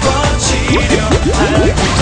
뻗치려 하고